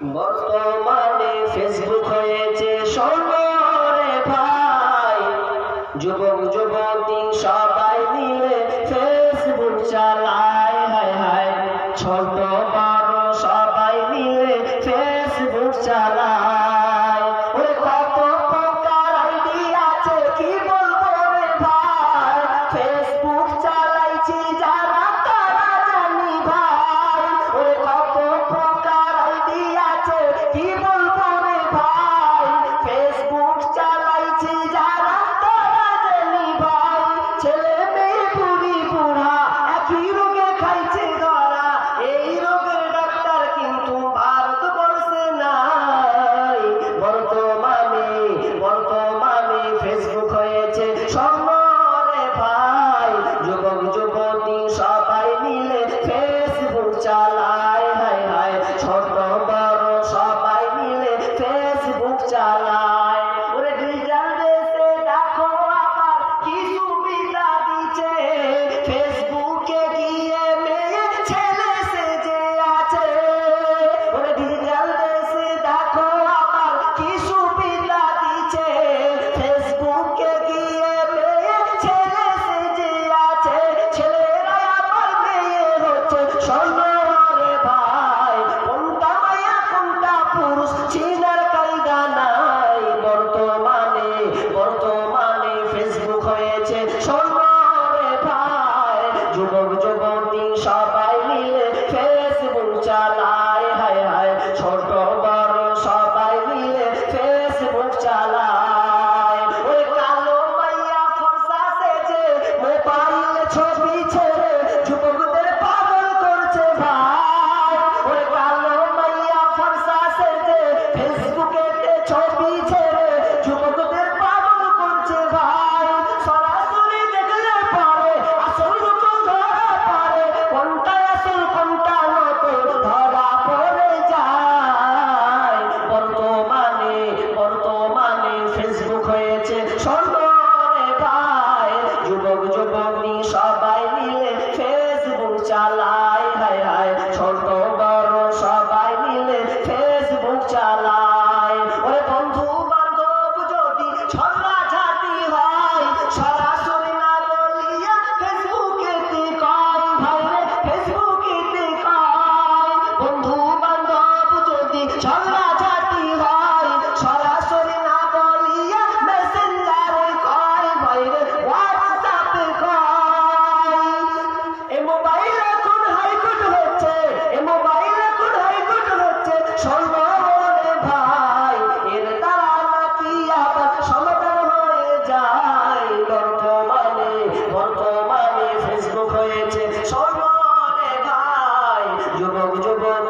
বর্তমানে ফেসবুক হয়েছে সর্বরে ভাই। যুবক, যুবতী সবাই মিলে ফেসবুক চালায়, হায় হায়। ছোট, বড় সবাই মিলে ফেসবুক চালায়। সব Inshallah. করবেন